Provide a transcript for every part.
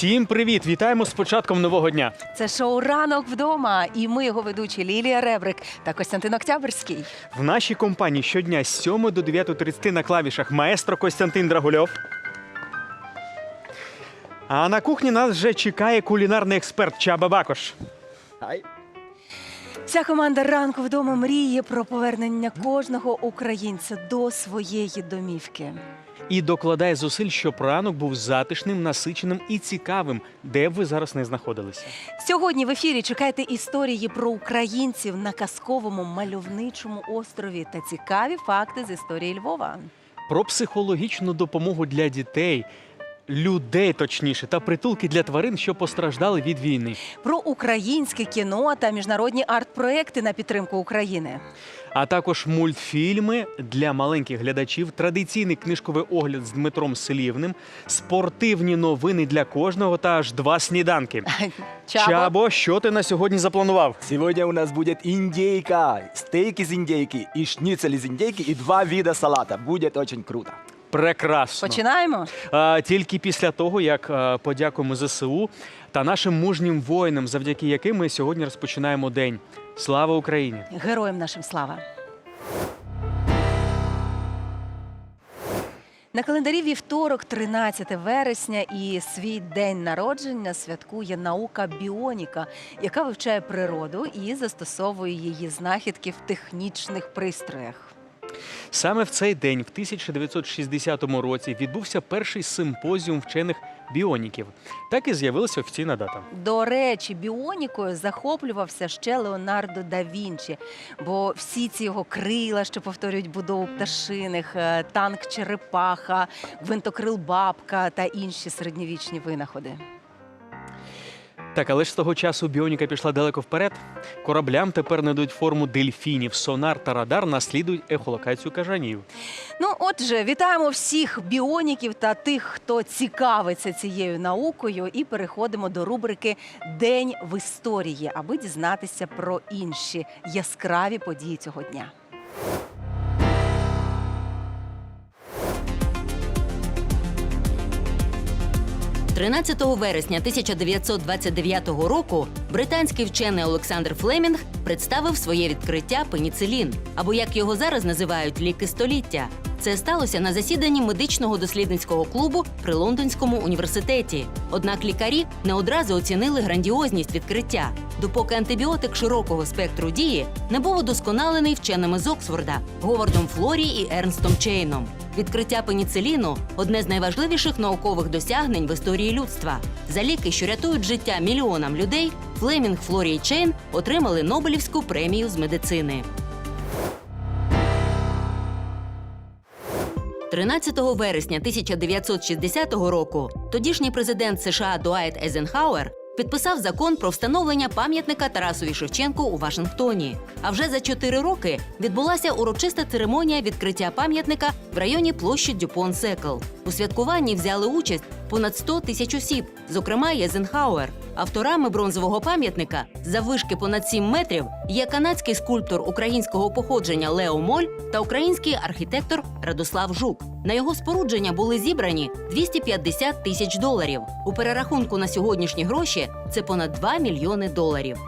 Всім привіт! Вітаємо з початком нового дня. Це шоу Ранок вдома. І ми його ведучі Лілія Ребрик та Костянтин Октябрьський. В нашій компанії щодня з 7 до 9.30 на клавішах маестро Костянтин Драгульов. А на кухні нас вже чекає кулінарний експерт Чаба Бакош. Вся команда ранку вдома мріє про повернення кожного українця до своєї домівки. І докладає зусиль, щоб ранок був затишним, насиченим і цікавим, де б ви зараз не знаходилися. Сьогодні в ефірі чекайте історії про українців на казковому мальовничому острові та цікаві факти з історії Львова. Про психологічну допомогу для дітей, людей точніше, та притулки для тварин, що постраждали від війни. Про українське кіно та міжнародні арт-проекти на підтримку України. а також мультфільми для маленьких глядачів, традиційний книжковий огляд з Дмитром Селівним, спортивні новини для кожного та аж два сніданки. Чабо, Чабо, що ти на сьогодні запланував? Сегодня у нас будет индейка, стейк из индейки и шницель из индейки и два вида салата. Будет очень круто. Прекрасно. починаємо. А, тільки після того, як а, подякуємо ЗСУ та нашим мужнім воїнам, завдяки яким ми сьогодні розпочинаємо день. Слава Україні! Героям нашим слава. На календарі вівторок, 13 вересня, і свій день народження святкує наука біоніка, яка вивчає природу і застосовує її знахідки в технічних пристроях. Саме в цей день, в 1960 році, відбувся перший симпозіум вчених біоніків. Так і з'явилася офіційна дата. До речі, біонікою захоплювався ще Леонардо да Вінчі, бо всі ці його крила, що повторюють будову пташиних, е, танк черепаха, гвинтокрил бабка та інші середньовічні винаходи. Так, але ж з того часу біоніка пішла далеко вперед. Кораблям тепер надають форму дельфінів. Сонар та радар наслідують ехолокацію кажанів. Ну, отже, вітаємо всіх біоніків та тих, хто цікавиться цією наукою, і переходимо до рубрики День в історії, аби дізнатися про інші яскраві події цього дня. – 13 вересня 1929 року британський вчений Олександр Флемінг представив своє відкриття пеніцилін, або як його зараз називають ліки століття. Це сталося на засіданні медичного дослідницького клубу при Лондонському університеті. Однак лікарі не одразу оцінили грандіозність відкриття, допоки антибіотик широкого спектру дії не був удосконалений вченими з Оксфорда Говардом Флорі і Ернстом Чейном. Відкриття пеніциліну одне з найважливіших наукових досягнень в історії людства. За ліки, що рятують життя мільйонам людей, Флемінг, Флорі і Чейн отримали Нобелівську премію з медицини. 13 вересня 1960 року тодішній президент США Дуайт Ейзенхауер підписав закон про встановлення пам'ятника Тарасові Шевченку у Вашингтоні. А вже за чотири роки відбулася урочиста церемонія відкриття пам'ятника в районі площі Дюпон Секл. У святкуванні взяли участь понад 100 тисяч осіб, зокрема і Ейзенхауер. Авторами бронзового пам'ятника заввишки понад 7 метрів є канадський скульптор українського походження Лео Моль та український архітектор Радослав Жук. На його спорудження були зібрані 250 тисяч доларів. У перерахунку на сьогоднішні гроші це понад 2 мільйони доларів.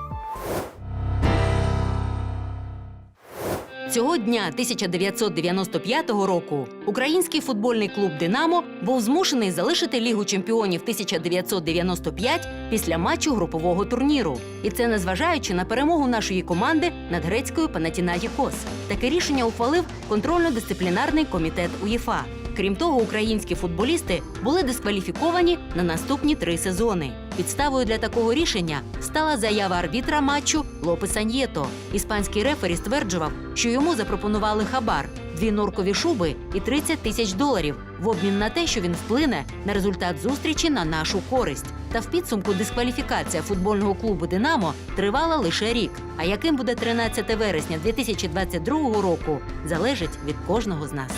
Цього дня 1995 року український футбольний клуб Динамо був змушений залишити Лігу чемпіонів 1995 після матчу групового турніру. І це незважаючи на перемогу нашої команди над грецькою Панатінаїкос. Таке рішення ухвалив контрольно-дисциплінарний комітет УЄФА. Крім того, українські футболісти були дискваліфіковані на наступні три сезони. Підставою для такого рішення стала заява арбітра матчу Лопес Аньєто. Іспанський рефері стверджував, що йому запропонували хабар дві норкові шуби і 30 тисяч доларів в обмін на те, що він вплине на результат зустрічі на нашу користь. Та в підсумку дискваліфікація футбольного клубу Динамо тривала лише рік. А яким буде 13 вересня 2022 року, залежить від кожного з нас.